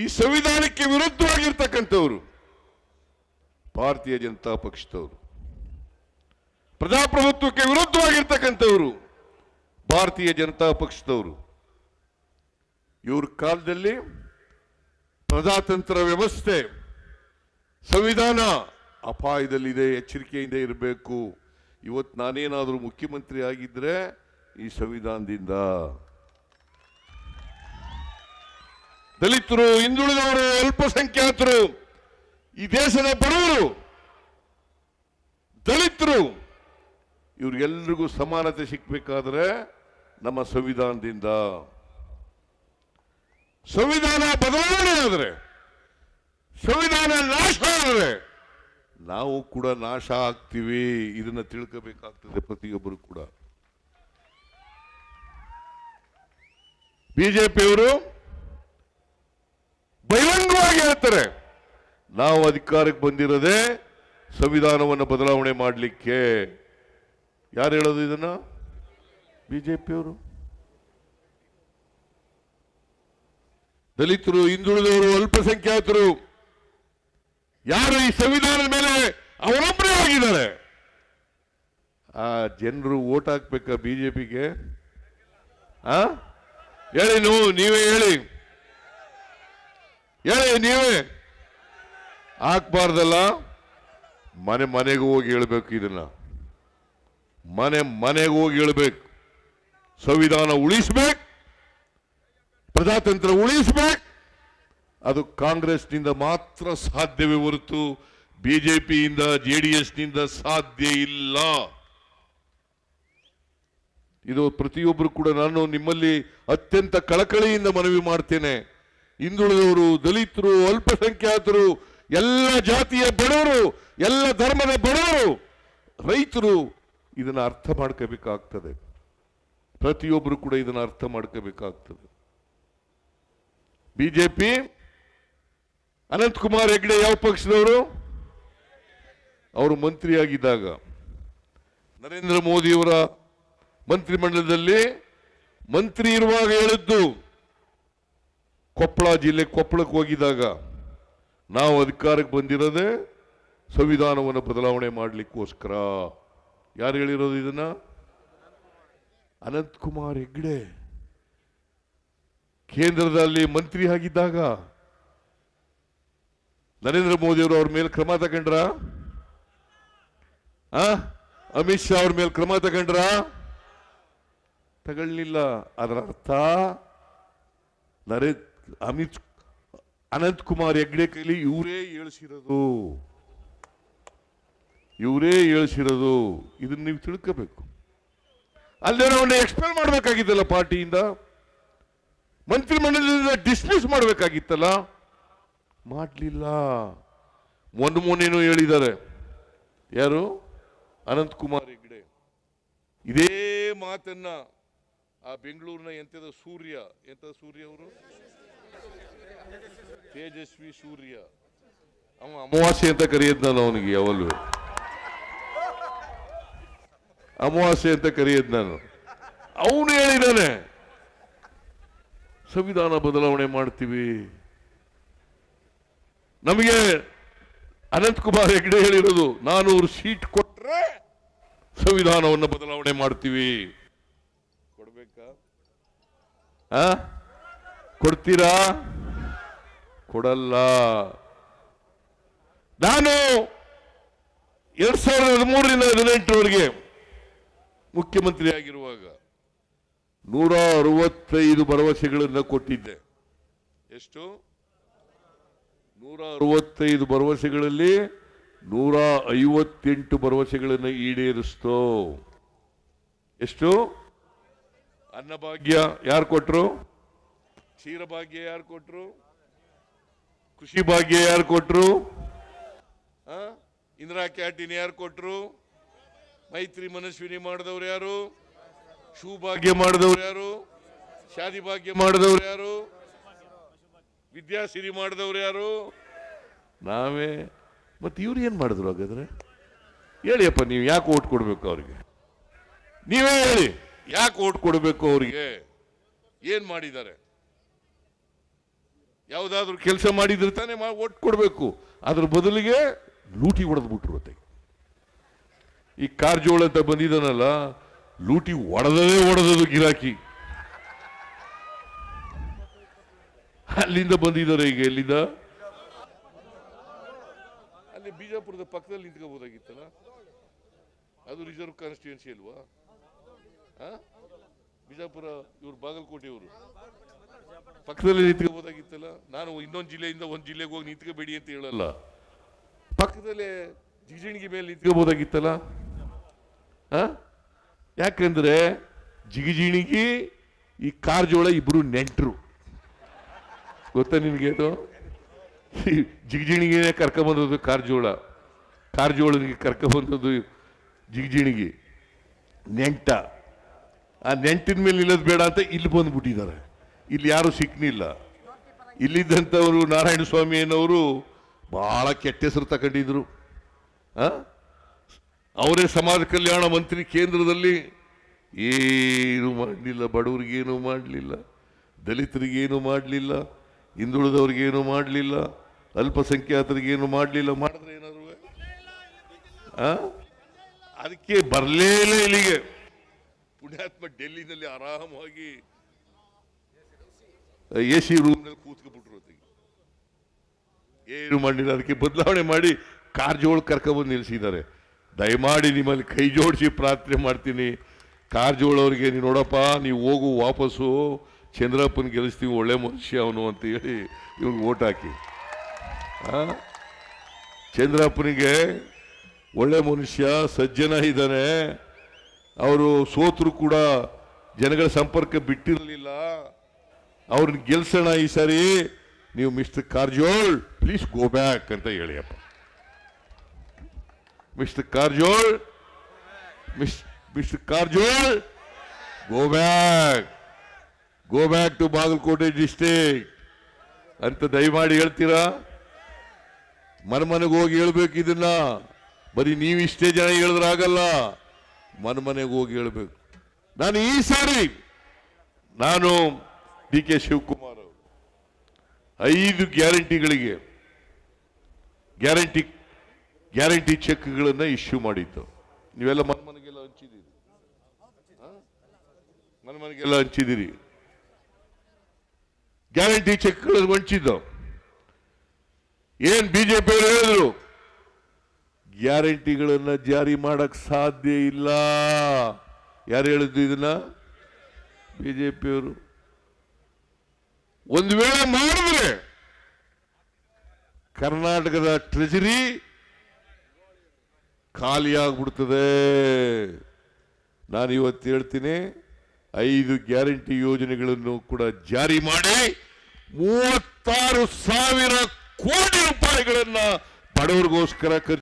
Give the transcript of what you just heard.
ಈ ಸಂವಿಧಾನಕ್ಕೆ ವಿರುದ್ಧವಾಗಿರ್ತಕ್ಕಂಥವ್ರು ಭಾರತೀಯ ಜನತಾ ಪಕ್ಷದವರು. ಪ್ರಜಾಪ್ರಭುತ್ವಕ್ಕೆ ವಿರುದ್ಧವಾಗಿರ್ತಕ್ಕಂಥವರು ಭಾರತೀಯ ಜನತಾ ಪಕ್ಷದವರು. ಇವ್ರ ಕಾಲದಲ್ಲಿ ಪ್ರಜಾತಂತ್ರ ವ್ಯವಸ್ಥೆ, ಸಂವಿಧಾನ ಅಪಾಯದಲ್ಲಿದೆ, ಎಚ್ಚರಿಕೆಯಿಂದ ಇರಬೇಕು. ಇವತ್ತು ನಾನೇನಾದರೂ ಮುಖ್ಯಮಂತ್ರಿ ಆಗಿದ್ರೆ ಈ ಸಂವಿಧಾನದಿಂದ ದಲಿತರು, ಹಿಂದುಳಿದವರು, ಅಲ್ಪಸಂಖ್ಯಾತರು, ಈ ದೇಶದ ಬಡವರು, ದಲಿತರು, ಇವ್ರಿಗೆಲ್ರಿಗೂ ಸಮಾನತೆ ಸಿಕ್ಬೇಕಾದ್ರೆ ನಮ್ಮ ಸಂವಿಧಾನದಿಂದ. ಸಂವಿಧಾನ ಬದಲಾವಣೆ ಆದರೆ, ಸಂವಿಧಾನ ನಾಶ ಆದರೆ ನಾವು ಕೂಡ ನಾಶ ಆಗ್ತೀವಿ. ಇದನ್ನ ತಿಳ್ಕೋಬೇಕಾಗ್ತದೆ ಪ್ರತಿಯೊಬ್ಬರು ಕೂಡ. ಬಿಜೆಪಿಯವರು ಬಹಿರಂಗವಾಗಿ ಹೇಳ್ತಾರೆ. ನಾವು ಅಧಿಕಾರಕ್ಕೆ ಬಂದಿರೋದೇ ಸಂವಿಧಾನವನ್ನು ಬದಲಾವಣೆ ಮಾಡಲಿಕ್ಕೆ. ಯಾರು ಹೇಳೋದು ಇದನ್ನ? ಬಿಜೆಪಿಯವರು. ದಲಿತರು, ಹಿಂದುಳಿದವರು, ಅಲ್ಪಸಂಖ್ಯಾತರು, ಯಾರು ಈ ಸಂವಿಧಾನದ ಮೇಲೆ ಅವರೊಬ್ಬರೇ ಆಗಿದ್ದಾರೆ? ಆ ಜನರು ಓಟ್ ಹಾಕ್ಬೇಕಾ ಬಿಜೆಪಿಗೆ? ಹೇಳಿ, ನೀವು, ನೀವೇ ಹೇಳಿ. ಹೇಳಿ, ನೀವೇ? ಹಾಕ್ಬಾರ್ದಲ್ಲ. ಮನೆ ಮನೆಗೆ ಹೋಗಿ ಹೇಳ್ಬೇಕು ಇದನ್ನ. ಮನೆ ಮನೆಗೆ ಹೋಗಿ ಹೇಳ್ಬೇಕು. ಸಂವಿಧಾನ ಉಳಿಸ್ಬೇಕು. ಪ್ರಜಾತಂತ್ರ ಉಳಿಸ್ಬೇಕು. ಅದು ಕಾಂಗ್ರೆಸ್ನಿಂದ ಮಾತ್ರ ಸಾಧ್ಯವೇ ಹೊರತು ಬಿಜೆಪಿಯಿಂದ ಜೆಡಿಎಸ್ನಿಂದ ಸಾಧ್ಯ ಇಲ್ಲ. ಇದು ಪ್ರತಿಯೊಬ್ಬರು ಕೂಡ ನಾನು ನಿಮ್ಮಲ್ಲಿ ಅತ್ಯಂತ ಕಳಕಳಿಯಿಂದ ಮನವಿ ಮಾಡ್ತೇನೆ. ಹಿಂದುಳಿದವರು, ದಲಿತರು, ಅಲ್ಪಸಂಖ್ಯಾತರು, ಎಲ್ಲ ಜಾತಿಯ ಬಡವರು, ಎಲ್ಲ ಧರ್ಮದ ಬಡವರು, ರೈತರು ಇದನ್ನು ಅರ್ಥ ಮಾಡ್ಕೋಬೇಕಾಗ್ತದೆ. ಪ್ರತಿಯೊಬ್ಬರು ಕೂಡ ಇದನ್ನು ಅರ್ಥ ಮಾಡ್ಕೋಬೇಕಾಗ್ತದೆ. ಬಿಜೆಪಿ, ಅನಂತಕುಮಾರ್ ಹೆಗ್ಡೆ ಯಾವ ಪಕ್ಷದವರು? ಅವರು ಮಂತ್ರಿಯಾಗಿದ್ದಾಗ. ನರೇಂದ್ರ ಮೋದಿಯವರ ಮಂತ್ರಿಮಂಡಲದಲ್ಲಿ ಮಂತ್ರಿ ಇರುವಾಗ ಹೇಳಿದ್ದು ಕೊಪ್ಪಳ ಜಿಲ್ಲೆ ಕೊಪ್ಪಳಕ್ಕೆ ಹೋಗಿದಾಗ ನಾವು ಅಧಿಕಾರಕ್ಕೆ ಬಂದಿರೋದೇ ಸಂವಿಧಾನವನ್ನು ಬದಲಾವಣೆ ಮಾಡಲಿಕ್ಕೋಸ್ಕರ. ಯಾರು ಹೇಳಿರೋದು ಇದನ್ನ? ಅನಂತಕುಮಾರ್ ಹೆಗ್ಡೆ. ಕೇಂದ್ರದಲ್ಲಿ ಮಂತ್ರಿ ಆಗಿದ್ದಾಗ. ನರೇಂದ್ರ ಮೋದಿಯವರು ಅವ್ರ ಮೇಲೆ ಕ್ರಮ ತಗೊಂಡ್ರ? ಅಮಿತ್ ಶಾ ಅವ್ರ ಮೇಲೆ ಕ್ರಮ ತಗೊಂಡ್ರ? ತಗೊಳ್ಳಿಲ್ಲ ಅದರ ಅರ್ಥ ನರೇ ಅಮಿತ್ ಅನಂತ್ ಕುಮಾರ್ ಹೆಗ್ಡೆ ಕೈಲಿ ಇವರೇ ಏಳಿಸಿರೋದು. ಇವರೇ ಏಳಿಸಿರೋದು. ಇದನ್ನ ನೀವು ತಿಳ್ಕೋಬೇಕು. ಅಲ್ಲೇ ಅವನ್ನ ಎಕ್ಸ್ಪೆಲ್ ಮಾಡಬೇಕಾಗಿತ್ತಲ್ಲ ಪಾರ್ಟಿಯಿಂದ. ಮಂತ್ರಿಮಂಡಲದಿಂದ ಡಿಸ್ಮಿಸ್ ಮಾಡಬೇಕಾಗಿತ್ತಲ್ಲ. ಮಾಡಲಿಲ್ಲ. ಒಂದು ಮೊನ್ನೆನೂ ಹೇಳಿದ್ದಾರೆ. ಯಾರು? ಅನಂತ್ ಕುಮಾರ್ ಹೆಗ್ಡೆ. ಇದೇ ಮಾತನ್ನ ಆ ಬೆಂಗಳೂರಿನ ಎಂತದ ಸೂರ್ಯ ಎಂತ ಸೂರ್ಯ ಅವರು? ತೇಜಸ್ವಿ ಸೂರ್ಯ. ಅವ ಅಮಾವಾಸ್ಯೆ ಅಂತ ಕರೆಯದ್ನಲ್ಲ ಅವನಿಗೆ, ಯಾವಲ್ಲೂ. ಅಮಾವಾಸ್ಯೆ ಅಂತ ಕರೆಯದ್ ನಾನು ಅವನು ಹೇಳಿದಾನೆ, ಸಂವಿಧಾನ ಬದಲಾವಣೆ ಮಾಡ್ತೀವಿ. ನಮಗೆ ಅನಂತಕುಮಾರ್ ಹೆಗ್ಡೆ ಹೇಳಿರೋದು, ನಾನೂರು ಸೀಟ್ ಕೊಟ್ರೆ ಸಂವಿಧಾನವನ್ನು ಬದಲಾವಣೆ ಮಾಡ್ತೀವಿ. ಕೊಡ್ಬೇಕಾ? ಕೊಡ್ತೀರಾ? ಕೊಡಲ್ಲ. ನಾನು ಎರಡ್ ಸಾವಿರದ ಹದಿಮೂರರಿಂದ ಹದಿನೆಂಟರವರೆಗೆ ಮುಖ್ಯಮಂತ್ರಿಯಾಗಿರುವಾಗ ನೂರ ಅರವತ್ತೈದು ಭರವಸೆಗಳನ್ನು ಕೊಟ್ಟಿದ್ದೆ. ಎಷ್ಟು? ನೂರ ಅರವತ್ತೈದು ಭರವಸೆಗಳಲ್ಲಿ ನೂರ ಐವತ್ತೆಂಟು ಭರವಸೆಗಳನ್ನು ಈಡೇರಿಸ್ತೋ. ಎಷ್ಟು? ಅನ್ನಭಾಗ್ಯ ಯಾರು ಕೊಟ್ಟರು ಕ್ಷೀರಭಾಗ್ಯ ಯಾರು ಕೊಟ್ರು? ಕೃಷಿ ಭಾಗ್ಯ ಯಾರು ಕೊಟ್ರು? ಆ? ಇಂದಿರಾ ಕ್ಯಾಂಟೀನ್ ಯಾರು ಕೊಟ್ರು? ಮೈತ್ರಿ ಮನಸ್ವಿನಿ ಮಾಡಿದವ್ರು ಯಾರು? ಶೂ ಭಾಗ್ಯ ಮಾಡಿದವ್ರು ಯಾರು? ಶಾದಿ ಭಾಗ್ಯ ಮಾಡಿದವ್ರು ಯಾರು? ವಿದ್ಯಾಸಿರಿ ಮಾಡಿದವ್ರು ಯಾರು? ನಾವೇ. ಮತ್ತೆ ಇವ್ರು ಏನ್ ಮಾಡಿದ್ರು ಹಾಗಾದ್ರೆ? ಹೇಳಿಯಪ್ಪ, ನೀವು ಯಾಕೆ ಓಟ್ ಕೊಡ್ಬೇಕು ಅವ್ರಿಗೆ? ನೀವೇ ಹೇಳಿ, ಯಾಕೆ ಓಟ್ ಕೊಡಬೇಕು ಅವ್ರಿಗೆ? ಏನ್ ಮಾಡಿದ್ದಾರೆ? ಯಾವುದಾದ್ರೂ ಕೆಲಸ ಮಾಡಿದ್ರೆ ತಾನೇ ಮಾ ಒಟ್ಟು ಕೊಡಬೇಕು. ಅದ್ರ ಬದಲಿಗೆ ಲೂಟಿ ಹೊಡೆದು ಬಿಟ್ರು ಈ ಕಾರ್ಜೋಳ ಅಂತ ಬಂದಿದ್ದಾನಲ್ಲ, ಲೂಟಿ ಒಡೆದದೇ ಒಡೆದದು ಗಿರಾಕಿ. ಅಲ್ಲಿಂದ ಬಂದಿದ್ದಾರೆ ಈಗ ಎಲ್ಲಿಂದ? ಅಲ್ಲಿ ಬಿಜಾಪುರದ ಪಕ್ಕದಲ್ಲಿ ನಿಂತ್ಕೋಬೋದಾಗಿತ್ತಲ್ಲ? ಅದು ರಿಸರ್ವ್ ಕಾನ್ಸ್ಟಿಟ್ಯೂನ್ಸಿ ಅಲ್ವಾ? ಬಿಜಾಪುರ ಬಿಜಾಪುರ ಬಾಗಲಕೋಟೆ ಬಾಗಲಕೋಟೆಯವರು. ಪಕ್ಕದಲ್ಲಿ ನಿಂತ್ಕೋಬೋದಾಗಿತ್ತಲ್ಲ? ನಾನು ಇನ್ನೊಂದು ಜಿಲ್ಲೆಯಿಂದ ಒಂದು ಜಿಲ್ಲೆಗೆ ಹೋಗಿ ನಿಂತ್ಕೋಬೇಡಿ ಅಂತ ಹೇಳಲ್ಲ. ಪಕ್ಕದಲ್ಲೇ ಜಿಗಿಣಿಗೆ ಮೇಲೆ ನಿಂತ್ಕೋಬೋದಾಗಿತ್ತಲ್ಲ? ಯಾಕೆಂದ್ರೆ ಜಿಗಜಿಣಿಗಿ ಈ ಕಾರಜೋಳ ಇಬ್ಬರು ನೆಂಟರು. ಗೊತ್ತಾ ನಿನಗೆ ಅದು? ಜಿಗಜಿಣಿಗೆ ಕರ್ಕೊಂಬಂದದ್ದು ಕಾರ್ಜೋಳ. ಕಾರ್ಜೋಳನಿಗೆ ಕರ್ಕೊಂಬಂದದ್ದು ಜಿಗಿಜಿಣಿಗಿ. ನೆಂಟ. ಆ ನೆಂಟಿನ ಮೇಲೆ ನಿಲ್ಲೋದು ಬೇಡ ಅಂತ ಇಲ್ಲಿ ಬಂದ್ಬಿಟ್ಟಿದ್ದಾರೆ. ಇಲ್ಲಿ ಯಾರು ಸಿಕ್ನಿಲ್ಲ. ಇಲ್ಲಿದ್ದಂಥವರು ನಾರಾಯಣ ಸ್ವಾಮಿಯನ್ನವರು ಭಾಳ ಕೆಟ್ಟ ಹೆಸರು ತಗೊಂಡಿದ್ರು? ಅವರೇ ಸಮಾಜ ಕಲ್ಯಾಣ ಮಂತ್ರಿ ಕೇಂದ್ರದಲ್ಲಿ ಏನು ಮಾಡಲಿಲ್ಲ, ಬಡವರಿಗೇನು ಮಾಡಲಿಲ್ಲ, ದಲಿತರಿಗೇನು ಮಾಡಲಿಲ್ಲ, ಹಿಂದುಳಿದವ್ರಿಗೇನು ಮಾಡಲಿಲ್ಲ, ಅಲ್ಪಸಂಖ್ಯಾತರಿಗೇನು ಮಾಡಲಿಲ್ಲ. ಮಾಡಿದ್ರೆ ಏನಾದ್ರು? ಅದಕ್ಕೆ ಬರಲೇ ಇಲ್ಲ ಇಲ್ಲಿಗೆ. ಪುಣ್ಯಾತ್ಮ ಡೆಲ್ಲಿನಲ್ಲಿ ಆರಾಮವಾಗಿ ಎ ಸಿ ರೂಮ್ನಲ್ಲಿ ಕೂತ್ಕೊಬಿಟ್ರು ಏನು ಮಾಡಿಲ್ಲ ಅದಕ್ಕೆ ಬದಲಾವಣೆ ಮಾಡಿ ಕಾರಜೋಳ ಕರ್ಕೊಂಬಂದು ನಿಲ್ಲಿಸಿದ್ದಾರೆ. ದಯಮಾಡಿ ನಿಮ್ಮಲ್ಲಿ ಕೈ ಜೋಡಿಸಿ ಪ್ರಾರ್ಥನೆ ಮಾಡ್ತೀನಿ. ಕಾರ್ಜೋಳ ಅವ್ರಿಗೆ ನೀನು ನೋಡಪ್ಪ, ನೀವು ಹೋಗು ವಾಪಸ್ಸು. ಚಂದ್ರಪ್ಪನ ಗೆಲ್ಲಿಸ್ತೀವಿ, ಒಳ್ಳೆ ಮನುಷ್ಯ ಅವನು ಅಂತ ಹೇಳಿ ಇವ್ರಿಗೆ ಓಟ್ ಹಾಕಿ? ಚಂದ್ರಪ್ಪನಿಗೆ ಒಳ್ಳೆ ಮನುಷ್ಯ, ಸಜ್ಜನ ಇದ್ದಾನೆ. ಅವರು ಸೋತರು ಕೂಡ ಜನಗಳ ಸಂಪರ್ಕ ಬಿಟ್ಟಿರಲಿಲ್ಲ. ಅವ್ರನ್ನ ಗೆಲ್ಸೋಣ ಈ ಸಾರಿ. ನೀವು mister Karjol please go back ಅಂತ ಹೇಳಿಯಪ್ಪ mister Karjol, miss, mister Karjol go back go back to Bagalkote district ಅಂತ ದಯಮಾಡಿ ಹೇಳ್ತೀರಾ? ಮನೆ ಮನೆಗೆ ಹೋಗಿ ಹೇಳ್ಬೇಕು ಇದನ್ನ. ಬರೀ ನೀವು ಇಷ್ಟೇ ಜನ ಹೇಳಿದ್ರೆ ಆಗಲ್ಲ. ಮನ ಮನೆಗೆ ಹೋಗಿ ಹೇಳ್ಬೇಕು. ನಾನು ಈ ಸಾರಿ, ನಾನು ಡಿ ಕೆ ಶಿವಕುಮಾರ್ ಅವರು. ಐದು ಗ್ಯಾರಂಟಿಗಳಿಗೆ ಗ್ಯಾರಂಟಿ ಗ್ಯಾರಂಟಿ ಚೆಕ್ಗಳನ್ನು ಇಶ್ಯೂ ಮಾಡಿದ್ದು. ನೀವೆಲ್ಲ ಮನೆ ಮನೆಗೆಲ್ಲ ಹಂಚಿದ್ದೀರಿ? ಆ? ಮನೆ ಮನೆಗೆಲ್ಲ ಹಂಚಿದ್ದೀರಿ? ಗ್ಯಾರಂಟಿ ಚೆಕ್ಗಳನ್ನು ಹಂಚಿದ್ದು. ಏನ್ ಬಿಜೆಪಿ ಅವರು ಹೇಳಿದ್ರು? ಗ್ಯಾರಂಟಿಗಳನ್ನ ಜಾರಿ ಮಾಡಕ್ ಸಾಧ್ಯ ಇಲ್ಲ. ಯಾರು ಹೇಳಿದ್ರು ಇದನ್ನ? ಬಿಜೆಪಿಯವರು ಒಂದು ವೇಳೆ ಮಾಡಿದ್ರೆ ಕರ್ನಾಟಕದ ಟ್ರೆಜರಿ ಖಾಲಿಯಾಗ್ಬಿಡ್ತದೆ. ನಾನು ಇವತ್ತು ಹೇಳ್ತೀನಿ, ಐದು ಗ್ಯಾರಂಟಿ ಯೋಜನೆಗಳನ್ನು ಕೂಡ ಜಾರಿ ಮಾಡಿ ಮೂವತ್ತಾರು ಸಾವಿರ ಕೋಟಿ ರೂಪಾಯಿಗಳನ್ನ ಬಡವರಿಗೋಸ್ಕರ ಖರ್ಚು